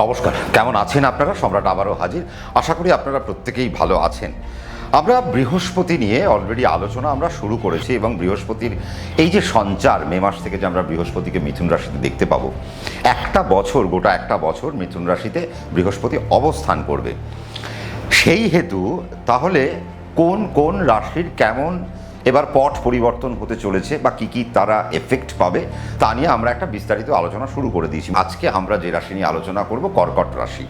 নমস্কার, কেমন আছেন আপনারা? সম্রাট আবারও হাজির। আশা করি আপনারা প্রত্যেকেই ভালো আছেন। আমরা বৃহস্পতি নিয়ে অলরেডি আলোচনা আমরা শুরু করেছি এবং বৃহস্পতির এই যে সঞ্চার, মে মাস থেকে যে আমরা বৃহস্পতিকে মিথুন রাশিতে দেখতে পাবো, একটা বছর, গোটা একটা বছর মিথুন রাশিতে বৃহস্পতি অবস্থান করবে। সেই হেতু তাহলে কোন কোন রাশির কেমন এবার পট পরিবর্তন হতে চলেছে বা কি কি তারা এফেক্ট পাবে, তা নিয়ে আমরা একটা বিস্তারিত আলোচনা শুরু করে দিয়েছি। আজকে আমরা যে রাশি নিয়ে আলোচনা করব, কর্কট রাশি।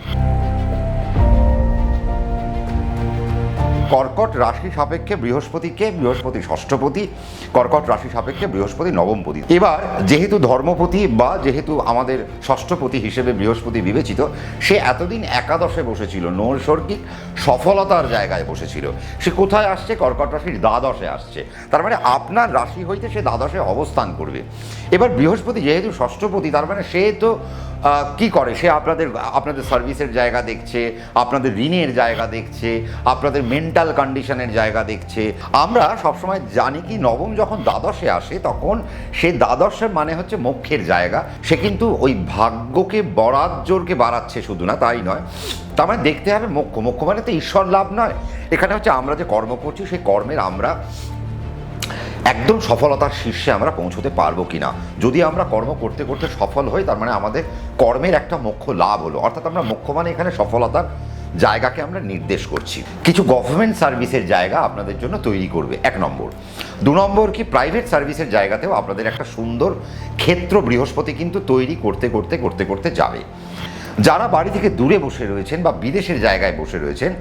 কর্কট রাশি সাপেক্ষে বৃহস্পতিকে বৃহস্পতি ষষ্ঠপতি, কর্কট রাশি সাপেক্ষে বৃহস্পতি নবমপতি। এবার যেহেতু ধর্মপতি বা যেহেতু আমাদের ষষ্ঠপতি হিসেবে বৃহস্পতি বিবেচিত, সে এতদিন একাদশে বসেছিল নৈসর্গিক সফলতার জায়গায় বসেছিল। সে কোথায় আসছে? কর্কট রাশির দ্বাদশে আসছে। তার মানে আপনার রাশি হইতে সে দ্বাদশে অবস্থান করবে। এবার বৃহস্পতি যেহেতু ষষ্ঠপতি, তার মানে সে তো কি করে? সে আপনাদের আপনাদের সার্ভিসের জায়গা দেখছে, আপনাদের ঋণের জায়গা দেখছে, আপনাদের মেন্টাল কন্ডিশনের জায়গা দেখছে। আমরা সবসময় জানি কি, নবম যখন দ্বাদশে আসে, তখন সে দ্বাদশের মানে হচ্ছে মোক্ষের জায়গা। সে কিন্তু ওই ভাগ্যকে, বরাত জোরকে বাড়াচ্ছে শুধু না, তাই নয়। তার মানে দেখতে হবে মোক্ষ। মোক্ষ মানে তো ঈশ্বর লাভ নয়। এখানে হচ্ছে আমরা যে কর্ম করছি, সেই কর্মের আমরা একদম সফলতার শীর্ষে আমরা পৌঁছতে পারব কিনা। যদি আমরা কর্ম করতে করতে সফল হই, তার মানে আমাদের কর্মের একটা মুখ্য লাভ হলো। অর্থাৎ আমরা মুখ্য মানে এখানে সফলতার জায়গাকে আমরা নির্দেশ করছি। কিছু গভর্নমেন্ট সার্ভিসের জায়গা আপনাদের জন্য তৈরি করবে। এক নম্বর। দু নম্বর কি প্রাইভেট সার্ভিসের জায়গাতেও আপনাদের একটা সুন্দর ক্ষেত্র বৃহস্পতি কিন্তু তৈরি করতে করতে করতে করতে যাবে। যারা বাড়ি থেকে দূরে বসে রয়েছেন বা বিদেশের জায়গায় বসে রয়েছেন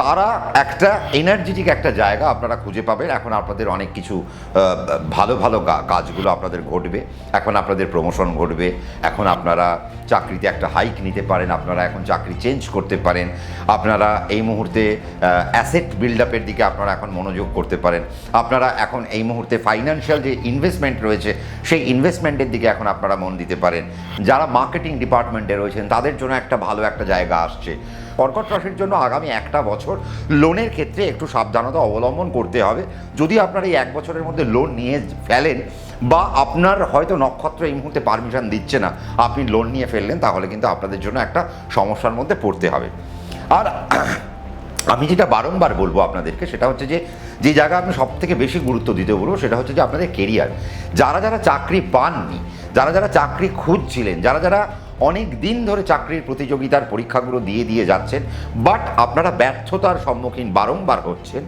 তারা একটা এনার্জেটিক একটা জায়গা আপনারা খুঁজে পাবেন। এখন আপনাদের অনেক কিছু ভালো ভালো কাজগুলো আপনাদের ঘটবে। এখন আপনাদের প্রমোশন ঘটবে। এখন আপনারা চাকরিতে একটা হাইক নিতে পারেন। আপনারা এখন চাকরি চেঞ্জ করতে পারেন। আপনারা এই মুহূর্তে অ্যাসেট বিল্ড আপের দিকে আপনারা এখন মনোযোগ করতে পারেন। আপনারা এখন এই মুহূর্তে ফাইন্যান্সিয়াল যে ইনভেস্টমেন্ট রয়েছে, সেই ইনভেস্টমেন্টের দিকে এখন আপনারা মন দিতে পারেন। যারা মার্কেটিং ডিপার্টমেন্টে রয়েছেন, তাদের জন্য একটা ভালো একটা জায়গা আসছে। কর্কট রাশির জন্য আগামী একটা বছর লোনের ক্ষেত্রে একটু সাবধানতা অবলম্বন করতে হবে। যদি আপনার এই এক বছরের মধ্যে লোন নিয়ে ফেলেন বা আপনার হয়তো নক্ষত্র এই মুহূর্তে পারমিশন দিচ্ছে না, আপনি লোন নিয়ে ফেললেন, তাহলে কিন্তু আপনাদের জন্য একটা সমস্যার মধ্যে পড়তে হবে। আর আমি যেটা বারংবার বলব আপনাদেরকে, সেটা হচ্ছে যে যে জায়গা আমি সব থেকে বেশি গুরুত্ব দিতে বলব, সেটা হচ্ছে যে আপনাদের কেরিয়ার যারা যারা চাকরি পাননি, যারা যারা চাকরি খুঁজছিলেন, যারা যারা অনেক দিন ধরে চাকরির প্রতিযোগিতার পরীক্ষাগুলো দিয়ে দিয়ে যাচ্ছেন বাট আপনারা ব্যর্থতার সম্মুখীন বারংবার হচ্ছেন।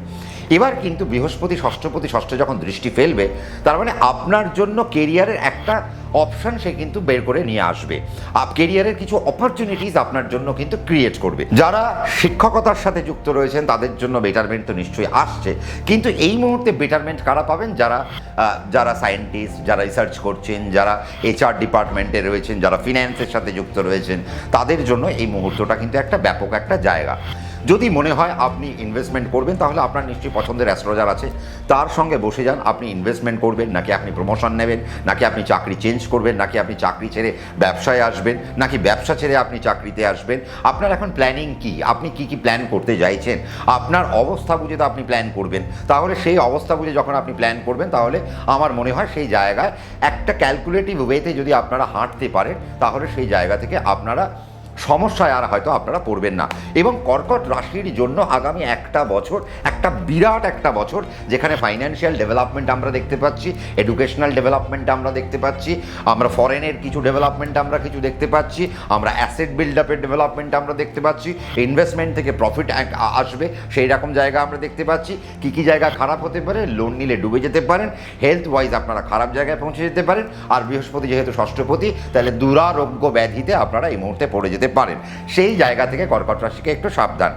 এবার কিন্তু বৃহস্পতি, ষষ্ঠপতি, ষষ্ঠ যখন দৃষ্টি ফেলবে, তার মানে আপনার জন্য কেরিয়ারের একটা অপশন সে কিন্তু বের করে নিয়ে আসবে। আপ, কেরিয়ারের কিছু অপরচুনিটিস আপনার জন্য কিন্তু ক্রিয়েট করবে। যারা শিক্ষকতার সাথে যুক্ত রয়েছেন, তাদের জন্য বেটারমেন্ট তো নিশ্চয়ই আসছে। কিন্তু এই মুহূর্তে বেটারমেন্ট কারা পাবেন? যারা যারা সায়েন্টিস্ট যারা রিসার্চ করছেন, যারা এইচআর ডিপার্টমেন্টে রয়েছেন, যারা ফিন্যান্সের সাথে যুক্ত রয়েছেন, তাদের জন্য এই মুহূর্তটা কিন্তু একটা ব্যাপক একটা জায়গা। যদি মনে হয় আপনি ইনভেস্টমেন্ট করবেন, তাহলে আপনার নিশ্চয়ই পছন্দের অ্যাস্ট্রোলজার আছে। তার সঙ্গে বসে যান, আপনি ইনভেস্টমেন্ট করবেন, নাকি আপনি প্রমোশন নেবেন, নাকি আপনি চাকরি চেঞ্জ করবেন, নাকি আপনি চাকরি ছেড়ে ব্যবসায় আসবেন, নাকি ব্যবসা ছেড়ে আপনি চাকরিতে আসবেন। আপনার এখন প্ল্যানিং কি? আপনি কি কি প্ল্যান করতে চাইছেন? আপনার অবস্থা বুঝে তো আপনি প্ল্যান করবেন। তাহলে সেই অবস্থা বুঝে যখন আপনি প্ল্যান করবেন, তাহলে আমার মনে হয় সেই জায়গায় একটা ক্যালকুলেটিভ ওয়েতে যদি আপনারা হাঁটতে পারেন, তাহলে সেই জায়গা থেকে আপনারা সমস্যায় আর হয়তো আপনারা পড়বেন না। এবং কর্কট রাশির জন্য আগামী একটা বছর একটা বিরাট একটা বছর যেখানে ফাইন্যান্সিয়াল ডেভেলপমেন্ট আমরা দেখতে পাচ্ছি এডুকেশনাল ডেভেলপমেন্ট আমরা দেখতে পাচ্ছি, আমরা ফরেনের কিছু ডেভেলপমেন্ট আমরা কিছু দেখতে পাচ্ছি, আমরা অ্যাসেট বিল্ড আপের ডেভেলপমেন্ট আমরা দেখতে পাচ্ছি ইনভেস্টমেন্ট থেকে প্রফিট আসবে, সেই রকম জায়গা আমরা দেখতে পাচ্ছি। কী কী জায়গা খারাপ হতে পারে লোন নিলে ডুবে যেতে পারেন হেলথ ওয়াইজ আপনারা খারাপ জায়গায় পৌঁছে যেতে পারেন, আর বৃহস্পতি যেহেতু ষষ্ঠপতি, তাহলে দুরারোগ্য ব্যাধিতে আপনারা এই মুহূর্তে পড়ে যেতে পারেন। সেই জায়গা থেকে কর্কট রাশিকে একটু সাবধান।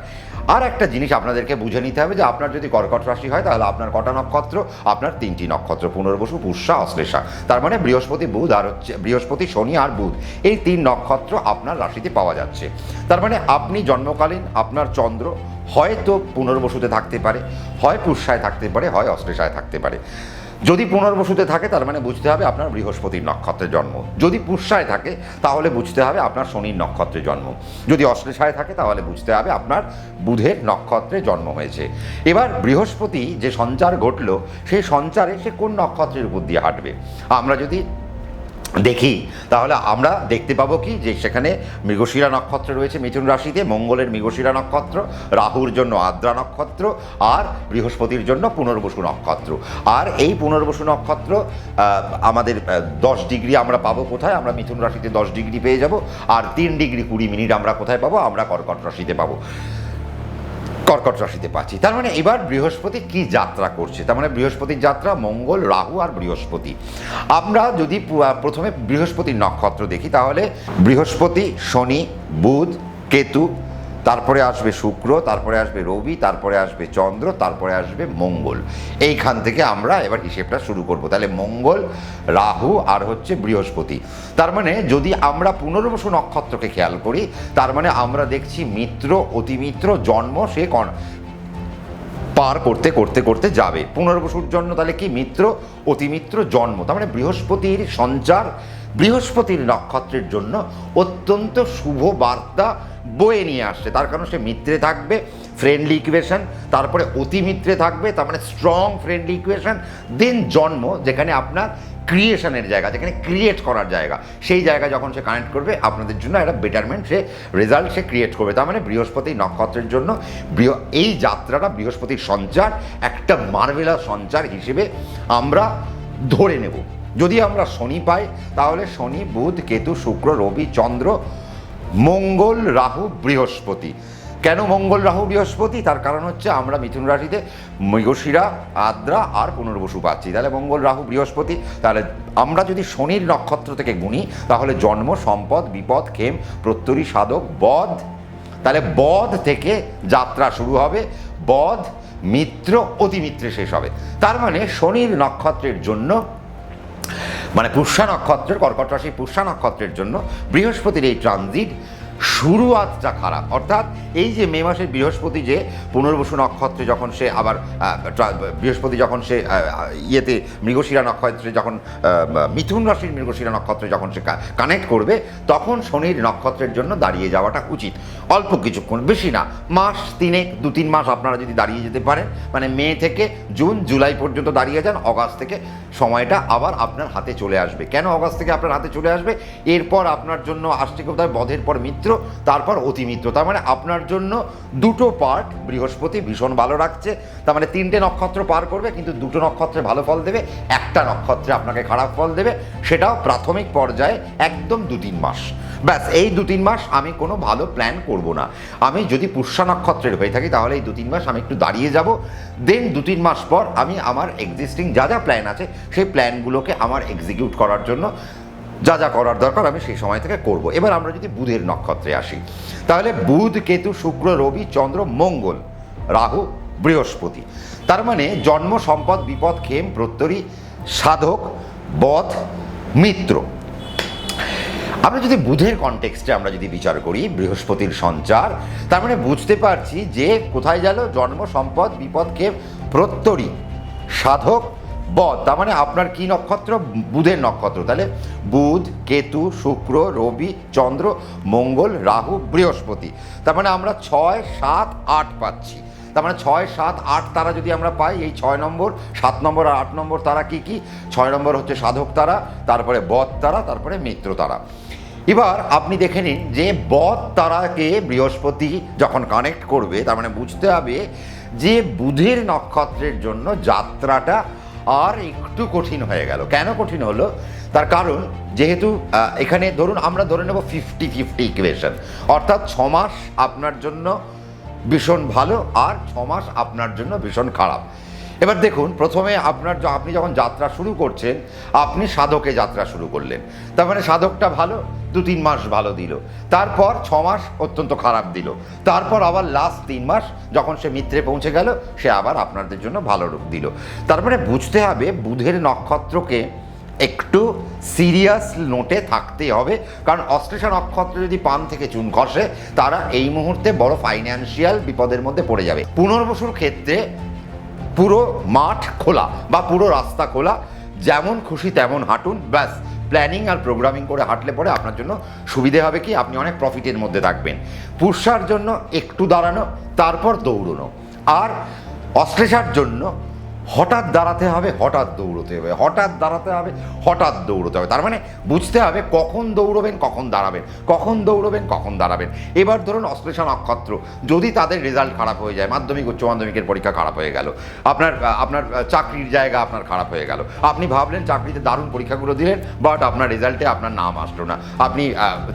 আর একটা জিনিস আপনাদেরকে বুঝে নিতে হবে যে আপনার যদি কর্কট রাশি হয়, তাহলে আপনার কটা নক্ষত্র? আপনার তিনটি নক্ষত্র, পুনর্বসু, পুষ্যা, অশ্লেষা। তার মানে বৃহস্পতি বুধ আর হচ্ছে বৃহস্পতি শনি আর বুধ। এই তিন নক্ষত্র আপনার রাশিতে পাওয়া যাচ্ছে। তার মানে আপনি জন্মকালীন, আপনার চন্দ্র হয়তো পুনর্বসুতে থাকতে পারে, হয় পুষ্যায় থাকতে পারে, হয় অশ্লেষায় থাকতে পারে। যদি পুনর্বসুতে থাকে, তার মানে বুঝতে হবে আপনার বৃহস্পতির নক্ষত্রের জন্ম। যদি পুষ্যায় থাকে, তাহলে বুঝতে হবে আপনার শনির নক্ষত্রের জন্ম। যদি অশ্লেষায় থাকে, তাহলে বুঝতে হবে আপনার বুধের নক্ষত্রে জন্ম হয়েছে। এবার বৃহস্পতি যে সঞ্চার ঘটল সেই সঞ্চারে সে কোন নক্ষত্রের উপর দিয়ে হাঁটবে? আমরা যদি দেখি। তাহলে আমরা দেখতে পাবো কি যে সেখানে মৃগশিরা নক্ষত্র রয়েছে মিথুন রাশিতে, মঙ্গলের মৃগশিরা নক্ষত্র, রাহুর জন্য আদ্রা নক্ষত্র, আর বৃহস্পতির জন্য পুনর্বসু নক্ষত্র। আর এই পুনর্বসু নক্ষত্র আমাদের দশ ডিগ্রি আমরা পাবো কোথায়? আমরা মিথুন রাশিতে দশ ডিগ্রি পেয়ে যাব, আর তিন ডিগ্রি কুড়ি মিনিট আমরা কোথায় পাবো? আমরা কর্কট রাশিতে পাবো। কর্কট রাশিতে পাচ্ছি। তার মানে এবার বৃহস্পতি কি যাত্রা করছে? তার মানে বৃহস্পতির যাত্রা মঙ্গল, রাহু আর বৃহস্পতি। আমরা যদি প্রথমে বৃহস্পতির নক্ষত্র দেখি, তাহলে বৃহস্পতি, শনি, বুধ, কেতু তারপরে আসবে শুক্র, তারপরে আসবে রবি, তারপরে আসবে চন্দ্র, তারপরে আসবে মঙ্গল। এইখান থেকে আমরা এবার হিসেবটা শুরু করব। তাহলে মঙ্গল, রাহু আর হচ্ছে বৃহস্পতি। তার মানে যদি আমরা পুনর্বসু নক্ষত্রকে খেয়াল করি, তার মানে আমরা দেখছি মিত্র, অতিমিত্র, জন্ম, সে কন পার করতে করতে করতে যাবে। পুনর্বসুর জন্য তাহলে কি? মিত্র, অতিমিত্র, জন্ম। তার মানে বৃহস্পতির সঞ্চার বৃহস্পতির নক্ষত্রের জন্য অত্যন্ত শুভ বার্তা বয়ে নিয়ে আসছে তার কারণ সে মিত্রে থাকবে ফ্রেন্ডলি ইকুয়েশন তারপরে অতিমিত্রে থাকবে, তার মানে স্ট্রং ফ্রেন্ডলি ইকুয়েশন দেন জন্ম, যেখানে আপনার ক্রিয়েশনের জায়গা, যেখানে ক্রিয়েট করার জায়গা। সেই জায়গা যখন সে কানেক্ট করবে, আপনাদের জন্য একটা বেটারমেন্ট সে রেজাল্ট সে ক্রিয়েট করবে। তার মানে বৃহস্পতি নক্ষত্রের জন্য এই যাত্রাটা বৃহস্পতির সঞ্চার, একটা মার্ভেলাস সঞ্চার হিসেবে আমরা ধরে নেব। যদি আমরা শনি পাই, তাহলে শনি, বুধ, কেতু, শুক্র, রবি, চন্দ্র, মঙ্গল, রাহু, বৃহস্পতি। কেন মঙ্গল, রাহু, বৃহস্পতি? তার কারণ হচ্ছে আমরা মিথুন রাশিতে মৃগশিরা, আদ্রা আর পুনর্বসু পাচ্ছি। তাহলে মঙ্গল, রাহু, বৃহস্পতি, তাহলে আমরা যদি শনির নক্ষত্র থেকে গুনি, তাহলে জন্ম, সম্পদ, বিপদ খেম প্রত্যরী, সাধক, বধ। তাহলে বধ থেকে যাত্রা শুরু হবে। বধ, মিত্র, অতিমিত্রে শেষ হবে। তার মানে শনির নক্ষত্রের জন্য মানে পুষ্যা নক্ষত্রের কর্কট রাশি পুষ্যা নক্ষত্রের জন্য বৃহস্পতির এই ট্রানজিট শুরুয়াতটা খারাপ। অর্থাৎ এই যে মে মাসের বৃহস্পতি যে পুনর্বসু নক্ষত্রে যখন সে আবার বৃহস্পতি যখন সে ইয়েতে মৃগশিরা নক্ষত্রে যখন মিথুন রাশির মৃগশিরা নক্ষত্রে যখন সে কানেক্ট করবে, তখন শনির নক্ষত্রের জন্য দাঁড়িয়ে যাওয়াটা উচিত। অল্প কিছুক্ষণ, বেশি না, মাস তিনেক, দু তিন মাস আপনারা যদি দাঁড়িয়ে যেতে পারেন মানে মে থেকে জুন, জুলাই পর্যন্ত দাঁড়িয়ে যান, অগাস্ট থেকে সময়টা আবার আপনার হাতে চলে আসবে। কেন অগাস্ট থেকে আপনার হাতে চলে আসবে? এরপর আপনার জন্য আসছে কোথায়? বধের পর মিত্র তারপর অতিমিত্র তার মানে আপনার জন্য দুটো পার্ট বৃহস্পতি ভীষণ ভালো রাখছে। তার মানে তিনটে নক্ষত্র পার করবে, কিন্তু দুটো নক্ষত্রে ভালো ফল দেবে, একটা নক্ষত্রে আপনাকে খারাপ ফল দেবে। সেটাও প্রাথমিক পর্যায়ে একদম দু তিন মাস। ব্যাস, এই দু তিন মাস আমি কোনো ভালো প্ল্যান করব না। আমি যদি পুষ্যা নক্ষত্রের হয়ে থাকি, তাহলে এই দু তিন মাস আমি একটু দাঁড়িয়ে যাব। দেন দু তিন মাস পর আমি আমার এক্সিস্টিং যা যা প্ল্যান আছে, সেই প্ল্যানগুলোকে আমার এক্সিকিউট করার জন্য যা যা করার দরকার আমি সেই সময় থেকে করব। এবার আমরা যদি বুধের নক্ষত্রে আসি, তাহলে বুধ, কেতু, শুক্র, রবি, চন্দ্র, মঙ্গল, রাহু, বৃহস্পতি। তার মানে জন্ম, সম্পদ, বিপদ খেম প্রত্যরী সাধক, বধ, মিত্র। আমরা যদি বুধের কনটেক্সটে আমরা যদি বিচার করি, বৃহস্পতির সঞ্চার, তার মানে বুঝতে পারছি যে কোথায় গেল? জন্ম, সম্পদ বিপদকে প্রত্যরী সাধক বধ তার মানে আপনার কি নক্ষত্র? বুধের নক্ষত্র। তাহলে বুধ, কেতু, শুক্র, রবি, চন্দ্র, মঙ্গল, রাহু, বৃহস্পতি। তার মানে আমরা ছয়, সাত, আট পাচ্ছি। তার মানে ছয়, সাত, আট তারা যদি আমরা পাই, এই ছয় নম্বর, সাত নম্বর আর আট নম্বর তারা কি কি? ছয় নম্বর হচ্ছে সাধক তারা, তারপরে বধ তারা, তারপরে মিত্র তারা। এবার আপনি দেখে নিন যে বধ তারাকে বৃহস্পতি যখন কানেক্ট করবে, তার মানে বুঝতে হবে যে বুধের নক্ষত্রের জন্য যাত্রাটা আর একটু কঠিন হয়ে গেল। কেন কঠিন হলো? তার কারণ যেহেতু এখানে ধরুন আমরা ধরে নেব ফিফটি ফিফটি ইকুয়েশন অর্থাৎ ছ মাস আপনার জন্য ভীষণ ভালো আর ছ মাস আপনার জন্য ভীষণ খারাপ। এবার দেখুন, প্রথমে আপনার আপনি যখন যাত্রা শুরু করছেন, আপনি সাধকে যাত্রা শুরু করলেন। তার মানে সাধকটা ভালো দু তিন মাস ভালো দিল। তারপর ছ মাস অত্যন্ত খারাপ দিল। তারপর আবার লাস্ট তিন মাস যখন সে মিত্রে পৌঁছে গেল, সে আবার আপনাদের জন্য ভালো রূপ দিল। তারপরে বুঝতে হবে বুধের নক্ষত্রকে একটু সিরিয়াস নোটে থাকতে হবে। কারণ অশ্লেষা নক্ষত্র যদি পান থেকে চুন খসে তারা এই মুহূর্তে বড় ফাইন্যান্সিয়াল বিপদের মধ্যে পড়ে যাবে। পুনর্বসুর ক্ষেত্রে পুরো মাঠ খোলা বা পুরো রাস্তা খোলা। যেমন খুশি তেমন হাঁটুন, ব্যাস। প্ল্যানিং আর প্রোগ্রামিং করে হাঁটলে পরে আপনার জন্য সুবিধে হবে কি? আপনি অনেক প্রফিটের মধ্যে থাকবেন। পুরসার জন্য একটু দাঁড়ানো, তারপর দৌড়নো। আর অশ্লেষার জন্য হঠাৎ দাঁড়াতে হবে, হঠাৎ দৌড়তে হবে, হঠাৎ দাঁড়াতে হবে, হঠাৎ দৌড়তে হবে। তার মানে বুঝতে হবে কখন দৌড়বেন, কখন দাঁড়াবেন, কখন দৌড়বেন, কখন দাঁড়াবেন। এবার ধরুন অশ্লেষা নক্ষত্র, যদি তাদের রেজাল্ট খারাপ হয়ে যায়, মাধ্যমিক, উচ্চ মাধ্যমিকের পরীক্ষা খারাপ হয়ে গেল, আপনার আপনার চাকরির জায়গা আপনার খারাপ হয়ে গেল, আপনি ভাবলেন চাকরিতে দারুণ পরীক্ষাগুলো দিলেন, বাট আপনার রেজাল্টে আপনার নাম আসলো না, আপনি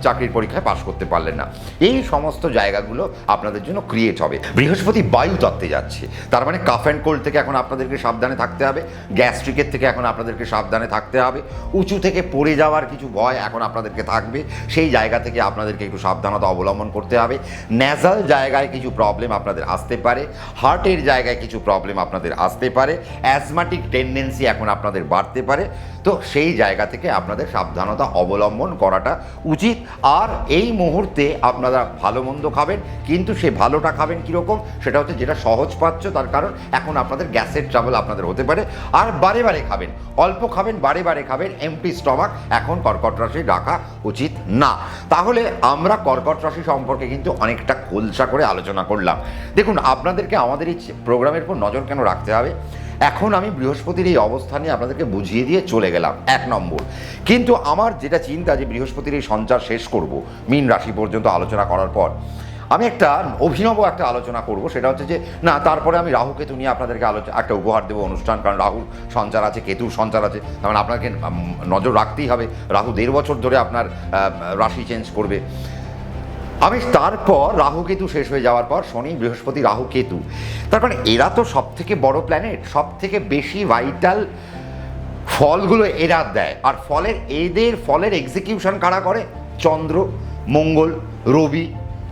চাকরির পরীক্ষায় পাশ করতে পারলেন না। এই সমস্ত জায়গাগুলো আপনাদের জন্য ক্রিয়েট হবে। বৃহস্পতি বায়ু তত্ত্বে যাচ্ছে। তার মানে কাফ অ্যান্ড কোল্ড থেকে এখন আপনাদেরকে সাবধানে থাকতে হবে। গ্যাস্ট্রিকের থেকে এখন আপনাদেরকে সাবধানে থাকতে হবে। উঁচু থেকে পড়ে যাওয়ার কিছু ভয় এখন আপনাদেরকে থাকবে। সেই জায়গা থেকে আপনাদেরকে একটু সাবধানতা অবলম্বন করতে হবে। ন্যাজাল জায়গায় কিছু প্রবলেম আপনাদের আসতে পারে। হার্টের জায়গায় কিছু প্রবলেম আপনাদের আসতে পারে। অ্যাজমাটিক টেন্ডেন্সি এখন আপনাদের বাড়তে পারে। তো সেই জায়গা থেকে আপনাদের সাবধানতা অবলম্বন করাটা উচিত। আর এই মুহূর্তে আপনারা ভালো মন্দ খাবেন, কিন্তু সে ভালোটা খাবেন কীরকম? সেটা হচ্ছে যেটা সহজ পাচ্ছ, তার কারণ এখন আপনাদের গ্যাসের ট্রাবল আপনাদের হতে পারে। আর বারে বারে খাবেন, অল্প খাবেন, বারে বারে খাবেন এমটি স্টমাক এখন কর্কট রাশি রাখা উচিত না। তাহলে আমরা কর্কট রাশি সম্পর্কে কিন্তু অনেকটা খোলসা করে আলোচনা করলাম। দেখুন, আপনাদেরকে আমাদের এই প্রোগ্রামের উপর নজর কেন রাখতে হবে? এখন আমি বৃহস্পতির এই অবস্থান আপনাদেরকে বুঝিয়ে দিয়ে চলে গেলাম, এক নম্বর। কিন্তু আমার যেটা চিন্তা যে বৃহস্পতির এই সঞ্চার শেষ করব, মীন রাশি পর্যন্ত আলোচনা করার পর আমি একটা অভিনব একটা আলোচনা করব, সেটা হচ্ছে যে, না, তারপরে আমি রাহু কেতু নিয়ে আপনাদেরকে আলোচনা একটা উপহার দেবো অনুষ্ঠান, কারণ রাহুর সঞ্চার আছে, কেতুর সঞ্চার আছে মানে আপনাকে নজর রাখতেই হবে, রাহু দেড় বছর ধরে আপনার রাশি চেঞ্জ করবে। আমি তারপর রাহু কেতু শেষ হয়ে যাওয়ার পর শনি, বৃহস্পতি, রাহু কেতু। তার মানে এরা তো সব থেকে বড় প্ল্যানেট সব থেকে বেশি ভাইটাল ফলগুলো এরা দেয়। আর ফলের, এদের ফলের এক্সিকিউশন কারা করে? চন্দ্র, মঙ্গল, রবি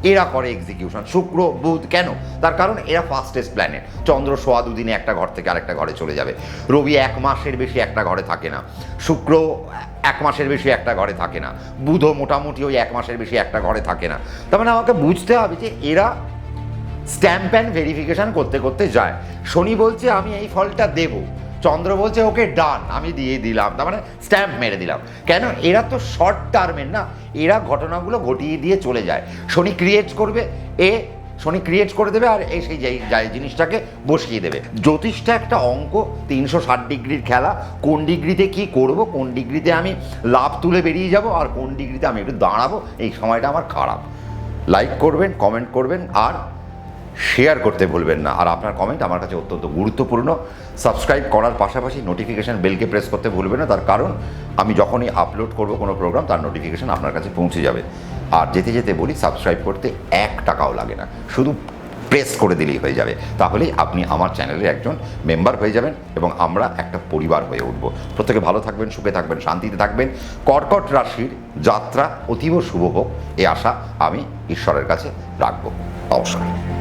এরা করে এক্সিকিউশন শুক্র, বুধ, কেন? তার কারণ এরা ফাস্টেস্ট প্ল্যানেট চন্দ্র, সোয়া দুদিনে একটা ঘর থেকে আরেকটা ঘরে চলে যাবে। রবি এক মাসের বেশি একটা ঘরে থাকে না। শুক্র এক মাসের বেশি একটা ঘরে থাকে না। বুধও মোটামুটি ওই এক মাসের বেশি একটা ঘরে থাকে না। তার মানে আমাকে বুঝতে হবে যে এরা স্ট্যাম্প অ্যান্ড ভেরিফিকেশান করতে করতে যায়। শনি বলছে, আমি এই ফলটা দেব। চন্দ্র বলছে, ওকে ডান আমি দিয়ে দিলাম। তার মানে স্ট্যাম্প মেরে দিলাম। কেন? এরা তো শর্ট টার্মের না। এরা ঘটনাগুলো ঘটিয়ে দিয়ে চলে যায়। শনি ক্রিয়েট করবে, এ শনি ক্রিয়েট করে দেবে আর এ সেই যাই- জিনিসটাকে বসিয়ে দেবে। জ্যোতিষটা একটা অঙ্ক, তিনশো ষাট ডিগ্রির খেলা। কোন ডিগ্রিতে কি করব, কোন ডিগ্রিতে আমি লাভ তুলে বেরিয়ে যাব আর কোন ডিগ্রিতে আমি একটু দাঁড়াবো, এই সময়টা আমার খারাপ। লাইক করবেন কমেন্ট করবেন আর শেয়ার করতে ভুলবেন না। আর আপনার কমেন্ট আমার কাছে অত্যন্ত গুরুত্বপূর্ণ। সাবস্ক্রাইব করার পাশাপাশি নোটিফিকেশান বেলকে প্রেস করতে ভুলবেন না। তার কারণ, আমি যখনই আপলোড করব কোনো প্রোগ্রাম তার নোটিফিকেশান আপনার কাছে পৌঁছে যাবে। আর যেতে যেতে বলি সাবস্ক্রাইব করতে এক টাকাও লাগে না। শুধু প্রেস করে দিলেই হয়ে যাবে। তাহলেই আপনি আমার চ্যানেলের একজন মেম্বার হয়ে যাবেন এবং আমরা একটা পরিবার হয়ে উঠব। প্রত্যেকে ভালো থাকবেন, সুখে থাকবেন, শান্তিতে থাকবেন। কর্কট রাশির যাত্রা অতীব শুভ হোক, এ আশা আমি ঈশ্বরের কাছে রাখব। নমস্কার।